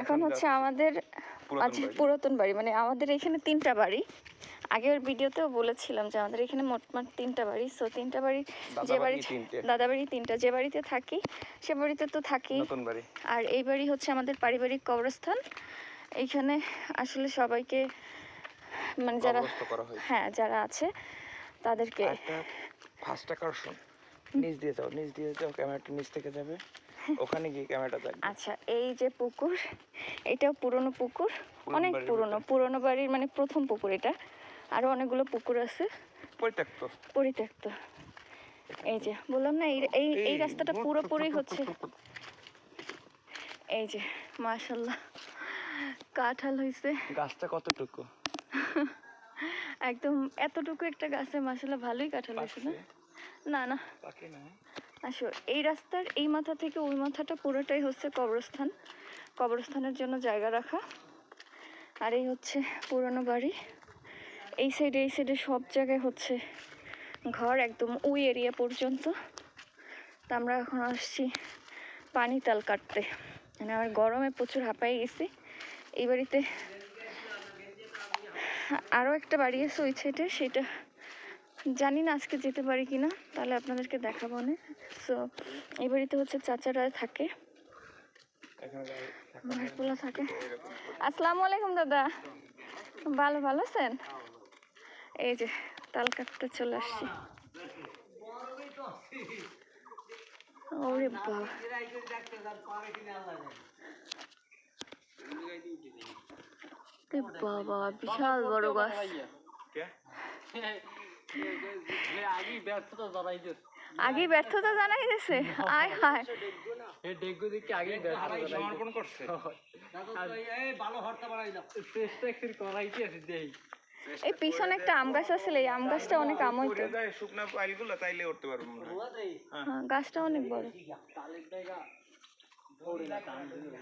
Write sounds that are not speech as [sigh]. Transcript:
এখন হচ্ছে আমাদের আচ্ছা। পুরাতন বাড়ি মানে আমাদের এখানে তিনটা বাড়ি। আগের ভিডিওতেও বলেছিলাম যে আমাদের এখানে মোটমাট তিনটা বাড়ি। সো তিনটা বাড়ি যে বাড়ি দাদা বাড়ি তিনটা যে বাড়িতে থাকি সে বাড়িতে তো থাকি। আর এই বাড়ি হচ্ছে আমাদের পারিবারিক কবরস্থান। এইখানে আসলে সবাইকে মানে যারা হ্যাঁ যারা আছে তাদেরকে ফার্স্ট আকর্ষণ নিচ দিয়ে যাও নিচ দিয়ে যাও ক্যামেরাটা নিচ থেকে যাবে। [laughs] ওখানে গিয়ে ক্যামেরাটা থাকবে আচ্ছা এই যে পুকুর এটাও পুরনো পুকুর? অনেক পুরনো পুরনো বাড়ির মানে প্রথম পুকুর এটা। আরও অনেকগুলো পুকুর আছে। পরিত্যক্ত। পরিত্যক্ত। এই যে বললাম না এই এই রাস্তাটা পুরোপুরি হচ্ছে। এই যে মাশাল্লাহ কাঁঠাল হয়েছে গাছটা কতটুকু? [laughs] একদম এতটুকু একটা গাছে মাশাল্লাহ ভালোই কাঁঠাল হয়েছে না? না না। আসো এই রাস্তার এই মাথা থেকে ওই মাথাটা পুরোটাই হচ্ছে কবরস্থান। কবরস্থানের জন্য জায়গা রাখা। আর এই হচ্ছে পুরনো বাড়ি। এই সাইডে এই সাইডে সব জায়গায় হচ্ছে ঘর একদম ওই এরিয়া পর্যন্ত। তা আমরা এখন আসছি পানি তাল কাটতে। মানে আমার গরমে প্রচুর হাঁপাই গেছি। এই বাড়িতে আরও একটা বাড়ি আছে ওই সাইডে সেটা জানি না আজকে যেতে পারি কিনা তাহলে আপনাদেরকে দেখাবো না সো এই বাড়িতে হচ্ছে চাচারা থাকে। ভাইপোলা থাকে। আসসালামু আলাইকুম দাদা। ভালো ভালো আছেন? এই যে তাল কাটতে চলে আসছি। ওরে বাবা। বাবা বিশাল বড় গাছ। কে? আগেই ব্যর্থতা জানাই জানাই আয় হায় ডেঙ্গু দিকে জানাই সমর্পণ করছে চেষ্টা একটু করাইতে আছে দেই এই পিছনে একটা আম গাছ আছে এই আম গাছটা অনেক আম হইতো পড়ে যায় শুকনা পাইলগুলো তাইলে উঠতে পারব মনে হয়। হ্যাঁ, গাছটা অনেক বড় তালের জায়গা দৌড়ে না টান দিলে